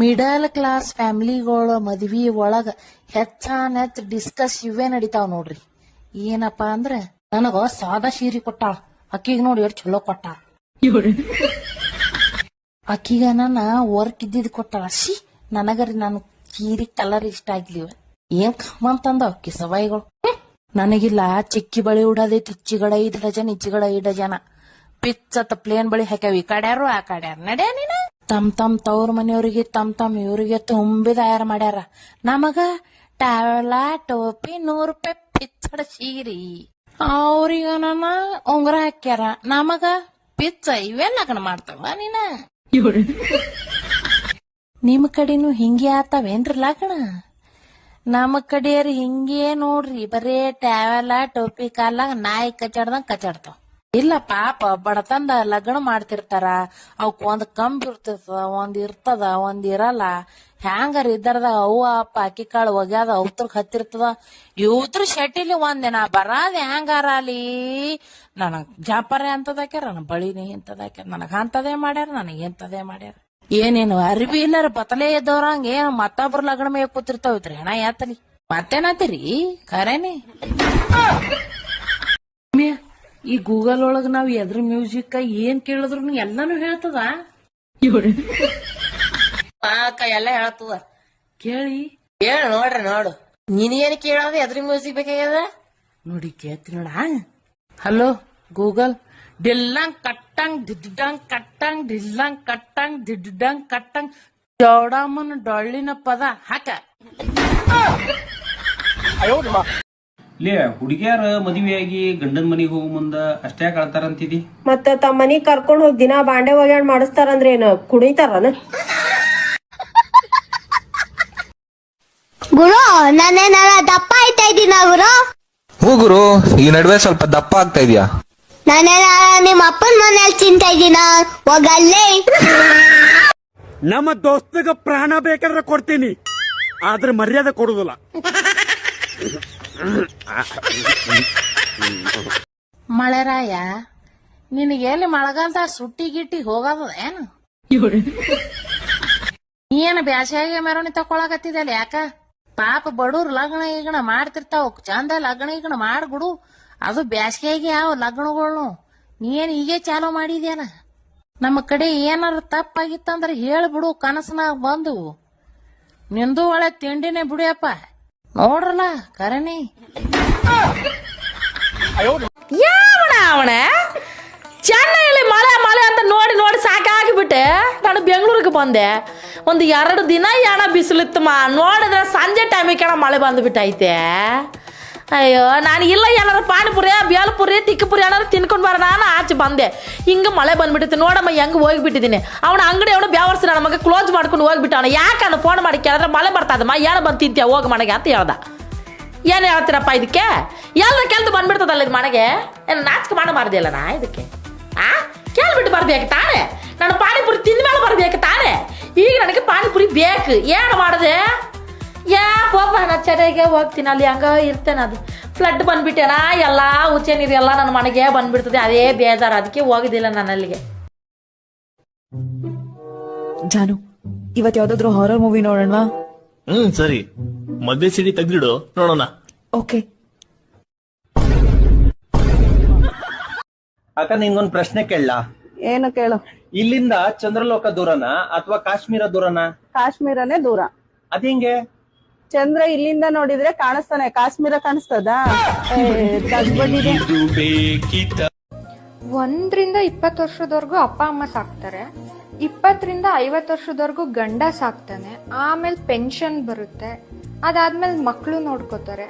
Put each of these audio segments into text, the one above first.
Middle class ಫ್ಯಾಮಿಲಿಗಳ ಮದ್ವಿ ಒಳಗ ಹೆಚ್ಚಾನ ಹೆಚ್ಚ ಡಿಸ್ಕಸ್ ಇವೇ ನಡಿತಾವ್ ನೋಡ್ರಿ. ಏನಪ್ಪಾ ಅಂದ್ರ ನನಗ ಸಾದಾ ಸೀರೆ ಕೊಟ್ಟಾಳ ಅಕ್ಕಿಗ್ ನೋಡಿ ಎಷ್ಟು ಚಲೋ ಕೊಟ್ಟಾಳ ಅಕ್ಕಿಗ ನನ್ನ ವರ್ಕ್ ಇದ್ದಿದ್ ಕೊಟ್ಟಾಳ ಶಿ ನನಗರಿ ನನ್ ಸೀರೆ ಕಲರ್ ಇಷ್ಟ ಆಗ್ಲಿವ ಏನ್ ಕಮ್ಮಂತಂದ ಅಕ್ಕಿ ಸವಾಯಿಗಳು ನನಗಿಲ್ಲ ಚಿಕ್ಕಿ ಬಳಿ ಉಡದೈತಿ ಇಚ್ಚಿಗಡ ಐದು ಡಜನ್ ಇಚ್ಚಿಗಡ ಐದ್ ಡಜನ. ಪಿಚ್ಚತ್ತ ಪ್ಲೇನ್ ಬಳಿ ಹಾಕ್ಯಾವ, ಈ ಕಡ್ಯಾರು ಆ ಕಡ್ಯಾರ. ನಡ್ಯಾ ನೀನ? ತಮ್ ತಮ್ ತವ್ರ ಮನೆಯವರಿಗೆ ತಮ್ ತಮ್ ಇವರಿಗೆ ತುಂಬಿ ತಯಾರು ಮಾಡ್ಯಾರ. ನಮಗ ಟಾವೆಲ್ಲ ಟೋಪಿ ನೂರು ರೂಪಾಯಿ ಪಿಚ್ಚಡ ಸೀರಿ. ಅವ್ರಿಗ ನನ್ನ ಉಂಗ್ರ ಹಾಕ್ಯಾರ. ನಮಗ ಪಿಚ್ಚ ಇವೆಲ್ಲ ಲಗ್ನ ಮಾಡ್ತಾವ ನೀನ? ನಿಮ್ ಕಡೆನು ಹಿಂಗೆ ಆತಾವೇನ್ರಿ ಲಗ್ನ? ನಮ್ಮ ಕಡೆಯವ್ರು ಹಿಂಗೇ ನೋಡ್ರಿ. ಬರೇ ಟಾವೆಲ್ಲ ಟೋಪಿ ಕಾಲಾಗ ನಾಯಿ ಕಚ್ಚಾಡ್ದಂಗ್ ಕಚಾಡ್ತಾವ ಇಲ್ಲ ಪಾಪ ಬಡತಂದ ಲಗ್ನ ಮಾಡ್ತಿರ್ತಾರ. ಅವಕ್ ಒಂದ್ ಕಂಬ್ ಇರ್ತದ, ಒಂದ್ ಇರ್ತದ, ಒಂದ್ ಇರಲ್ಲ. ಹ್ಯಾಂಗಾರ ಇದ್ದಾರದ ಅವ್ವ, ಅಪ್ಪ, ಅಕ್ಕಿ ಕಾಳು ಒಗ್ಯಾದ ಅವತ್ರಕ್ ಹತ್ತಿರ್ತದ. ಇವತ್ರ ಶೆಟ್ಟಿಲಿ ಒಂದಿನ ಬರಾದ ಹ್ಯಾಂಗಾರ ಅಲ್ಲಿ? ನನಗ್ ಜಾಪರೆ ಅಂತದಾಕ್ಯಾರ ನನ್ ಬಳಿನಿ ಇಂತದಾಕ್ಯಾರ ನನಗ್ ಅಂತದೇ ಮಾಡ್ಯಾರ, ನನಗೆ ಎಂತದೇ ಮಾಡ್ಯಾರ. ಏನೇನು ಅರಿವಿ ಇಲ್ಲಾರ ಬತಲೇ ಇದ್ದವ್ರಂಗ ಏನ್ ಮತ್ತೊಬ್ರು ಲಗ್ನ ಮೇಲೆ ಕೂತಿರ್ತಾವ್ರಿ ಹೆಣ ಯಾತಲಿ? ಮತ್ತೇನಾತಿರಿ? ಖರೇನೆ? ಈ ಗೂಗಲ್ ಒಳಗ ನಾವ್ ಎದ್ರ ಮ್ಯೂಸಿಕ್ ಏನ್ ಕೇಳಿದ್ರು ಎಲ್ಲಾನು ಹೇಳ್ತದ. ಎಲ್ಲ ಹೇಳ್ತದ. ಕೇಳಿ. ಹೇಳ ನೋಡ್ರಿ ನೋಡು. ನೀನೇನ್ ಕೇಳೋದು ಎದ್ರ ಮ್ಯೂಸಿಕ್ ಬೇಕಾಗ್ಯದ? ನೋಡಿ ಕೇಳ್ತಿ ನೋಡ. Hello Google ಡಿಲ್ಲಂಗ್ ಕಟ್ಟಂಗ್ ದಿಡ್ಡಂಗ್ ಕಟ್ಟಂಗ್ ಡಿಲ್ಲಂಗ್ ಕಟ್ಟಂಗ್ ದಿಡ್ಡಂಗ್ ಕಟ್ಟಂಗ್. ಚೌಡಾಮನ್ ಡೊಳ್ಳಿನ ಪದ ಹಾಕ. ಲೇ ಹುಡುಗಿಯರ ಮದುವೆಯಾಗಿ ಗಂಡನ ಮನೆಗೆ ಹೋಗೋ ಮುಂದ ಅಷ್ಟೇ ಕಳ್ತಾರಂತಿದಿ? ಮತ್ತ ತಮ್ಮ ಮನಿಗ್ ಕರ್ಕೊಂಡ್ ಹೋಗಿ ದಿನಾ ಬಾಂಡೆ ಒಗ್ಯಾಣ್ ಮಾಡಿಸ್ತಾರಂದ್ರೆ ಏನ ಕುಣಿತಾರನ? ಗುರು ನಾನೇನಾರ ದಪ್ಪ ಆಯ್ತಾ ಇದ್ದೀನ ಗುರು? ಹೂ ಗುರು ಈ ನಡುವೆ ಸ್ವಲ್ಪ ದಪ್ಪ ಆಗ್ತಾ ಇದೀಯಾ? ನಾನೇನಾರ ನಿಮ್ಮ ಅಪ್ಪನ ಮನೇಲಿ ತಿಂತಾ ಇದ್ದೀನ? ಹೋಗಲ್ಲೇ ನಮ್ಮ ದೋಸ್ತಗ ಪ್ರಾಣ ಬೇಕಾದ್ರೆ ಕೊಡ್ತೀನಿ ಆದ್ರೆ ಮರ್ಯಾದೆ ಕೊಡುದಿಲ್ಲ. ಮಳೆರಾಯ ನಿನಗೆ ಎಲ್ಲಿ ಮಳೆಗಾಲದಾಗ ಸುಟ್ಟಿ ಗಿಟ್ಟಿ ಹೋಗದ ಏನು? ನೀನು ಬ್ಯಾಸ್ಯಾಗೆ ಮೆರವಣಿ ತಕೊಳಕತ್ತಿದಲ್ಲ ಯಾಕ? ಪಾಪ ಬಡೂರ್ ಲಗ್ನ ಈಗಣ ಮಾಡ್ತಿರ್ತಾವ ಚಂದ ಲಗ್ನ ಈಗಣ ಮಾಡ್ಬಿಡು. ಅದು ಬ್ಯಾಸಿಗೆಗೆ ಯಾವ ಲಗ್ನಗಳು ನೀನ್ ಹೀಗೆ ಚಾಲೂ ಮಾಡಿದ್ಯಾನ? ನಮ್ಮ ಕಡೆ ಏನಾರ ತಪ್ಪಾಗಿತ್ತಂದ್ರೆ ಹೇಳ್ಬಿಡು ಕನಸನಾಗ ಬಂದು. ನಿಂದು ಒಳ್ಳೆ ತಿಂಡಿನೇ ಬಿಡಿಯಪ್ಪ ನೋಡ್ರಲ್ಲ ಕರಣಿ ಯಾವಣ ಅವನ ಚೆನ್ನೈಯಲ್ಲಿ ಮಳೆ ಮಳೆ ಅಂತ ನೋಡಿ ನೋಡಿ ಸಾಕಾಗಿಬಿಟ್ಟೆ ನಾನು ಬೆಂಗಳೂರಿಗೆ ಬಂದೆ ಒಂದು ಎರಡು ದಿನ ಯಾಣ ಬಿಸಿಲಿತ್ತಮ್ಮ ನೋಡಿದ್ರೆ ಸಂಜೆ ಟೈಮಿಗೆ ಕಣ ಮಳೆ ಬಂದುಬಿಟ್ಟೈತೆ ಅಯ್ಯೋ ನಾನು ಇಲ್ಲ ಏನಾರು ಪಾನಿಪುರಿ ಬೇಲ್ಪುರಿ ತಿಕ್ಕಪುರಿ ಏನಾರು ತಿನ್ಕೊಂಡು ಬರೋಣ ನಾನು ಆಚೆ ಬಂದೆ ಹಿಂಗೆ ಮಳೆ ಬಂದ್ಬಿಟ್ಟಿತ್ತು ನೋಡಮ್ಮ ಹೆಂಗೆ ಹೋಗಿಬಿಟ್ಟಿದ್ದೀನಿ ಅವನ ಅಂಗಡಿ ಅವನು ಬ್ಯಾವರ್ಸಿ ನನ್ನ ಮಗ ಕ್ಲೋಸ್ ಮಾಡ್ಕೊಂಡು ಹೋಗ್ಬಿಟ್ಟವನ ಯಾಕಂದ್ರೆ ಫೋನ್ ಮಾಡಿ ಕೇಳಿದ್ರೆ ಮಳೆ ಬರ್ತದಮ್ಮ ಏನು ಬಂದು ತಿಂತೀಯ ಹೋಗಿ ಮನೆಗೆ ಅಂತ ಹೇಳ್ದ ಏನು ಹೇಳ್ತೀರಪ್ಪ ಇದಕ್ಕೆ ಎಲ್ಲ ಕೆಲ್ದು ಬಂದ್ಬಿಡ್ತದಲ್ಲ ಇದು ಮನೆಗೆ ಏನು ನಾಚಿಕೆ ಮಾಡ ಮಾರ್ದಿಲ್ಲ ನಾ ಇದಕ್ಕೆ ಆ ಕೇಳ್ಬಿಟ್ಟು ಬರ್ಬೇಕು ತಾನೇ ನಾನು ಪಾನಿಪುರಿ ತಿಂದ ಮೇಲೆ ಬರ್ಬೇಕು ತಾನೇ ಈಗ ನನಗೆ ಪಾನಿಪುರಿ ಬೇಕು ಏನು ಮಾಡಿದೆ ಯಾ ಪಾಪ ನಾ ಚೆನ್ನಾಗೆ ಹೋಗ್ತೀನಿ ಅಲ್ಲಿ ಹಂಗ ಇರ್ತೇನೆ ಅದು. ಫ್ಲಡ್ ಬಂದ್ಬಿಟ್ಟೇನ? ಎಲ್ಲ ಉಚ್ಚೆ ನೀರು ಎಲ್ಲ ನನ್ನ ಮನೆಗೆ ಬಂದ್ಬಿಡ್ತದೆ ಅದೇ ಬೇಜಾರು ಅದಕ್ಕೆ ಹೋಗಿದ್ದಿಲ್ಲ ನಾನು ಅಲ್ಲಿಗೆ. ಜಾನು ಇವತ್ ಯಾವ್ದಾದ್ರು ಹಾರರ್ ಮೂವಿ ನೋಡೋಣವಾ? ಹ್ಮ್ ಸರಿ. ಮದ್ವೆ ಸಿಡಿ ತೆಗ್ದಿಡು ನೋಡೋಣ. ಓಕೆ ಅಕ್ಕ ನಿಂಗೊಂದ್ ಪ್ರಶ್ನೆ ಕೇಳಲಾ? ಏನು ಕೇಳು. ಇಲ್ಲಿಂದ ಚಂದ್ರಲೋಕ ದೂರನಾ ಅಥವಾ ಕಾಶ್ಮೀರ ದೂರನಾ? ಕಾಶ್ಮೀರನೇ ದೂರ. ಅದಿಂಗೆ ಚಂದ್ರ ಇಲ್ಲಿಂದ ನೋಡಿದ್ರೆ ಕಾಣಿಸ್ತಾನೆ ಕಾಶ್ಮೀರ ಕಾಣಿಸ್ತದ? ಒಂದರಿಂದ ಇಪ್ಪತ್ತು ವರ್ಷದವರೆಗೂ ಅಪ್ಪ ಅಮ್ಮ ಸಾಕ್ತಾರೆ. ಇಪ್ಪತ್ತರಿಂದ ಐವತ್ತು ವರ್ಷದವರೆಗೂ ಗಂಡ ಸಾಕ್ತಾನೆ. ಆಮೇಲೆ ಪೆನ್ಷನ್ ಬರುತ್ತೆ. ಅದಾದ್ಮೇಲೆ ಮಕ್ಕಳು ನೋಡ್ಕೋತಾರೆ.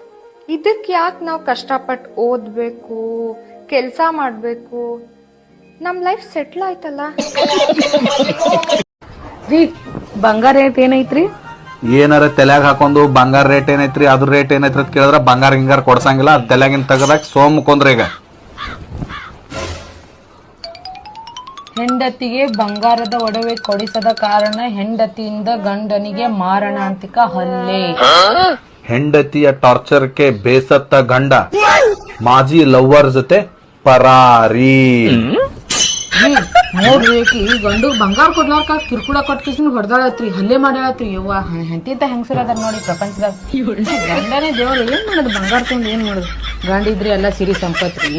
ಇದಕ್ಕೆ ಯಾಕೆ ನಾವು ಕಷ್ಟಪಟ್ಟು ಓದಬೇಕು ಕೆಲಸ ಮಾಡಬೇಕು? ನಮ್ಮ ಲೈಫ್ ಸೆಟ್ಲ್ ಆಯ್ತಲ್ಲ? ರೀ ಬಂಗಾರ ರೇಟ್ ಏನೈತ್ರಿ? ಏನಾರ ತಲೆಯಾಗ ಹಾಕೊಂಡು ಬಂಗಾರ ರೇಟ್ ಏನೈತ್ರಿ ಅದ್ರ ರೇಟ್ ಏನೈತ್ರಿ ಅಂತ ಕೇಳಿದ್ರೆ ಬಂಗಾರ ಹಿಂಗಾರ ಕೊಡ್ಸಂಗಿಲ್ಲ. ಅದ್ ತಲೆಯಾಗಿನ ತೆಗದಾಕ ಸೋಮ್ ಕೊಂದ್ರ ಈಗ. ಹೆಂಡತಿಗೆ ಬಂಗಾರದ ಒಡವೆ ಕೊಡಿಸದ ಕಾರಣ ಹೆಂಡತಿಯಿಂದ ಗಂಡನಿಗೆ ಮಾರಣಾಂತಿಕ ಹಲ್ಲೆ. ಹೆಂಡತಿಯ ಟಾರ್ಚರ್ಗೆ ಬೇಸತ್ತ ಗಂಡ. ಮಾಜಿ ಲವ್ವರ್ ಜೊತೆ ಪರಾರಿ. ನೋಡ್ರಿ ಆಕಿ ಗಂಡು ಬಂಗಾರ ಕೊಡ್ಲಾರ್ಕ, ಕಿರ್ಕುಳ ಕೊಟ್ಕಿಸಿನ ಹೊಡೆದಾಳತ್ರಿ, ಹಲ್ಲೆ ಮಾಡ್ಯಾಳತ್ರಿ, ಯವ್ವ. ಹೆಂತಿಂತ ಹೆಂಗಸರ ಅದಾರ ನೋಡಿ ಪ್ರಪಂಚದಾಗ. ಗಂಡನೇ ದೇವ್ರು, ಏನ್ ಮಾಡೋದು? ಬಂಗಾರ ತಗೊಂಡು ಏನ್ ಮಾಡೋದು? ಗಂಡಿದ್ರಿ ಎಲ್ಲ ಸಿರಿ ಸಂಪತ್ರಿ.